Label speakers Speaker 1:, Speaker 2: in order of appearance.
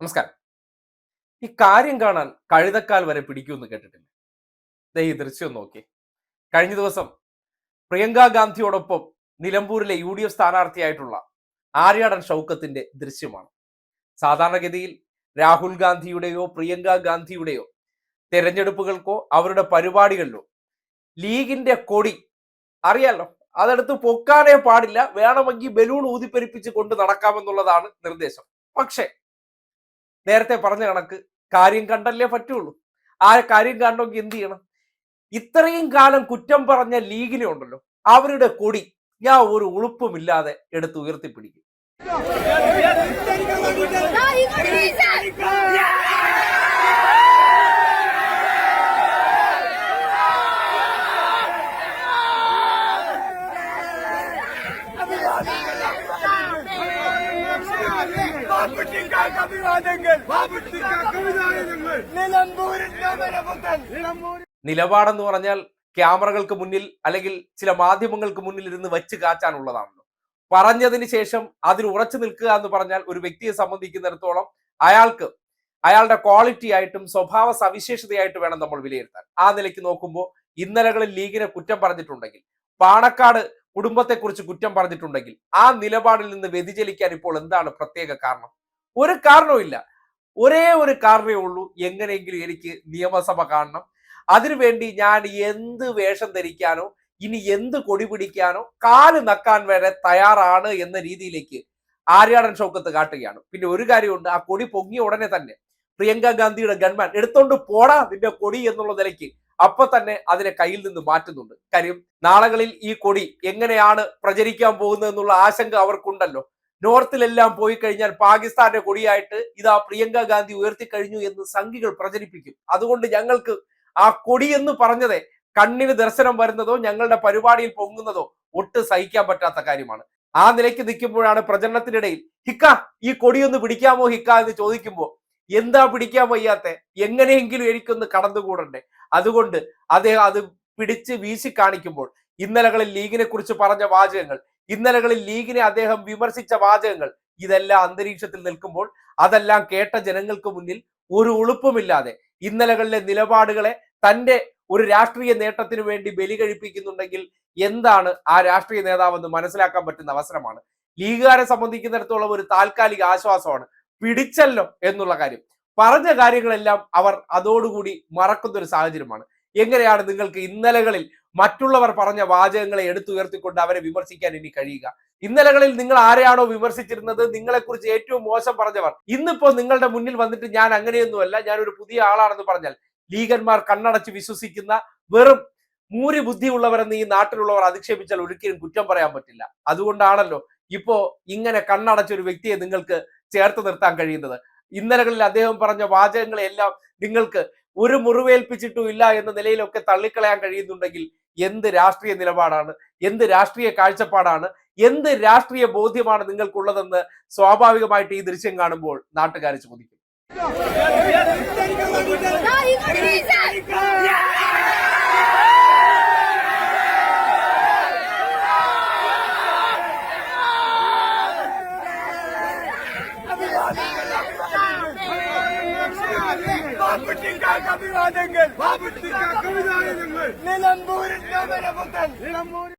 Speaker 1: നമസ്കാരം. ഈ കാര്യം കാണാൻ കഴുതക്കാൽ വരെ പിടിക്കുമെന്ന് കേട്ടിട്ടില്ല. ദേ ഈ ദൃശ്യം നോക്കി. കഴിഞ്ഞ ദിവസം പ്രിയങ്ക ഗാന്ധിയോടൊപ്പം നിലമ്പൂരിലെ യു ഡി എഫ് സ്ഥാനാർത്ഥിയായിട്ടുള്ള ആര്യാടൻ ഷൗക്കത്തിന്റെ ദൃശ്യമാണ്. സാധാരണഗതിയിൽ രാഹുൽ ഗാന്ധിയുടെയോ പ്രിയങ്ക ഗാന്ധിയുടെയോ തെരഞ്ഞെടുപ്പുകൾക്കോ അവരുടെ പരിപാടികളിലോ ലീഗിന്റെ കൊടി അറിയാലോ അതെടുത്ത് പൊക്കാനേ പാടില്ല. വേണമെങ്കിൽ ബലൂൺ ഊതിപ്പെരിപ്പിച്ച് കൊണ്ട് നടക്കാമെന്നുള്ളതാണ് നിർദ്ദേശം. പക്ഷേ നേരത്തെ പറഞ്ഞ കണക്ക് കാര്യം കണ്ടല്ലേ പറ്റുള്ളൂ. ആ കാര്യം കണ്ടോ എന്ത് ചെയ്യണം? ഇത്രയും കാലം കുറ്റം പറഞ്ഞ ലീഗിനെ ഉണ്ടല്ലോ അവരുടെ കൊടി ഞാൻ ഒരു ഉളുപ്പുമില്ലാതെ എടുത്ത് ഉയർത്തിപ്പിടിക്കും. നിലപാടെന്ന് പറഞ്ഞാൽ ക്യാമറകൾക്ക് മുന്നിൽ അല്ലെങ്കിൽ ചില മാധ്യമങ്ങൾക്ക് മുന്നിൽ ഇരുന്ന് വെച്ച് കാച്ചാനുള്ളതാണല്ലോ. പറഞ്ഞതിന് ശേഷം അതിൽ ഉറച്ചു നിൽക്കുക എന്ന് പറഞ്ഞാൽ ഒരു വ്യക്തിയെ സംബന്ധിക്കുന്നിടത്തോളം അയാൾക്ക് അയാളുടെ ക്വാളിറ്റി ആയിട്ടും സ്വഭാവ സവിശേഷതയായിട്ട് വേണം നമ്മൾ വിലയിരുത്താൻ. ആ നിലയ്ക്ക് നോക്കുമ്പോൾ ഇന്നലകളിൽ ലീഗിനെ കുറ്റം പറഞ്ഞിട്ടുണ്ടെങ്കിൽ പാണക്കാട് കുടുംബത്തെക്കുറിച്ച് കുറ്റം പറഞ്ഞിട്ടുണ്ടെങ്കിൽ ആ നിലപാടിൽ നിന്ന് വ്യതിചലിക്കാൻ ഇപ്പോൾ എന്താണ് പ്രത്യേക കാരണം? ഒരു കാരണവുമില്ല ഒരേ ഒരു കാരണമേ ഉള്ളൂ എങ്ങനെയെങ്കിലും എനിക്ക് നിയമസഭ കാണണം. അതിനുവേണ്ടി ഞാൻ എന്ത് വേഷം ധരിക്കാനോ ഇനി എന്ത് കൊടി പിടിക്കാനോ കാൽ നക്കാൻ വരെ തയ്യാറാണ് എന്ന രീതിയിലേക്ക് ആര്യാടൻ ഷൗക്കത്ത് കാട്ടുകയാണ്. പിന്നെ ഒരു കാര്യമുണ്ട് ആ കൊടി പൊങ്ങിയ ഉടനെ തന്നെ പ്രിയങ്ക ഗാന്ധിയുടെ ഗൺമാൻ എടുത്തോണ്ട് പോടാ നിന്റെ കൊടി എന്നുള്ള നിലയ്ക്ക് അപ്പൊ തന്നെ അതിനെ കയ്യിൽ നിന്ന് മാറ്റുന്നുണ്ട്. കാര്യം നാളുകളിൽ ഈ കൊടി എങ്ങനെയാണ് പ്രചരിക്കാൻ പോകുന്നത് എന്നുള്ള ആശങ്ക അവർക്കുണ്ടല്ലോ. നോർത്തിലെല്ലാം പോയി കഴിഞ്ഞാൽ പാകിസ്ഥാന്റെ കൊടിയായിട്ട് ഇതാ പ്രിയങ്ക ഗാന്ധി ഉയർത്തി കഴിഞ്ഞു എന്ന് സംഘികൾ പ്രചരിപ്പിക്കും. അതുകൊണ്ട് ഞങ്ങൾക്ക് ആ കൊടി എന്ന് പറഞ്ഞതേ കണ്ണിന് ദർശനം വരുന്നതോ ഞങ്ങളുടെ പരിപാടിയിൽ പൊങ്ങുന്നതോ ഒട്ട് സഹിക്കാൻ പറ്റാത്ത കാര്യമാണ്. ആ നിലയ്ക്ക് നിൽക്കുമ്പോഴാണ് പ്രചരണത്തിനിടയിൽ ഹിക്ക ഈ കൊടിയൊന്ന് പിടിക്കാമോ ഹിക്ക എന്ന് ചോദിക്കുമ്പോൾ എന്താ പിടിക്കാൻ വയ്യാത്ത? എങ്ങനെയെങ്കിലും എനിക്കൊന്ന് കടന്നുകൂടണ്ടേ? അതുകൊണ്ട് അദ്ദേഹം അത് പിടിച്ച് വീശി കാണിക്കുമ്പോൾ ഇന്നലകളിൽ ലീഗിനെ കുറിച്ച് പറഞ്ഞ വാചകങ്ങൾ ഇന്നലകളിൽ ലീഗിനെ അദ്ദേഹം വിമർശിച്ച വാചകങ്ങൾ ഇതെല്ലാം അന്തരീക്ഷത്തിൽ നിൽക്കുമ്പോൾ അതെല്ലാം കേട്ട ജനങ്ങൾക്ക് മുന്നിൽ ഒരു ഉളുപ്പുമില്ലാതെ ഇന്നലകളിലെ നിലപാടുകളെ തന്റെ ഒരു രാഷ്ട്രീയ നേട്ടത്തിന് വേണ്ടി ബലി കഴിപ്പിക്കുന്നുണ്ടെങ്കിൽ എന്താണ് ആ രാഷ്ട്രീയ നേതാവെന്ന് മനസ്സിലാക്കാൻ പറ്റുന്ന അവസരമാണ്. ലീഗുകാരെ സംബന്ധിക്കുന്നിടത്തോളം ഒരു താൽക്കാലിക ആശ്വാസമാണ് പിടിച്ചല്ലോ എന്നുള്ള കാര്യം. പറഞ്ഞ കാര്യങ്ങളെല്ലാം അവർ അതോടുകൂടി മറക്കുന്ന ഒരു സാഹചര്യമാണ്. എങ്ങനെയാണ് നിങ്ങൾക്ക് ഇന്നലകളിൽ മറ്റുള്ളവർ പറഞ്ഞ വാചകങ്ങളെ എടുത്തുയർത്തിക്കൊണ്ട് അവരെ വിമർശിക്കാൻ ഇനി കഴിയുക? ഇന്നലകളിൽ നിങ്ങൾ ആരെയാണോ വിമർശിച്ചിരുന്നത്? നിങ്ങളെക്കുറിച്ച് ഏറ്റവും മോശം പറഞ്ഞവർ. ഇന്നിപ്പോ നിങ്ങളുടെ മുന്നിൽ വന്നിട്ട് ഞാൻ അങ്ങനെയൊന്നുമല്ല ഞാൻ ഒരു പുതിയ ആളാണെന്ന് പറഞ്ഞാൽ ലീഗന്മാർ കണ്ണടച്ച് വിശ്വസിക്കുന്ന വെറും മൂരി ബുദ്ധിയുള്ളവരെന്ന് ഈ നാട്ടിലുള്ളവർ അധിക്ഷേപിച്ചാൽ ഒരിക്കലും കുറ്റം പറയാൻ പറ്റില്ല. അതുകൊണ്ടാണല്ലോ ഇപ്പോ ഇങ്ങനെ കണ്ണടച്ച ഒരു വ്യക്തിയെ നിങ്ങൾക്ക് ചേർത്ത് നിർത്താൻ കഴിയുന്നത്. ഇന്നലകളിൽ അദ്ദേഹം പറഞ്ഞ വാചകങ്ങളെല്ലാം നിങ്ങൾക്ക് ഒരു മുറിവേൽപ്പിച്ചിട്ടും ഇല്ല എന്ന നിലയിലൊക്കെ തള്ളിക്കളയാൻ കഴിയുന്നുണ്ടെങ്കിൽ എന്ത് രാഷ്ട്രീയ നിലപാടാണ്? എന്ത് രാഷ്ട്രീയ കാഴ്ചപ്പാടാണ്? എന്ത് രാഷ്ട്രീയ ബോധ്യമാണ് നിങ്ങൾക്കുള്ളതെന്ന് സ്വാഭാവികമായിട്ട് ഈ ദൃശ്യം കാണുമ്പോൾ നാട്ടുകാർ ചോദിക്കും.
Speaker 2: അഭിവാദങ്ങൾ നിലമ്പൂരിന്റെ നിലമ്പൂർ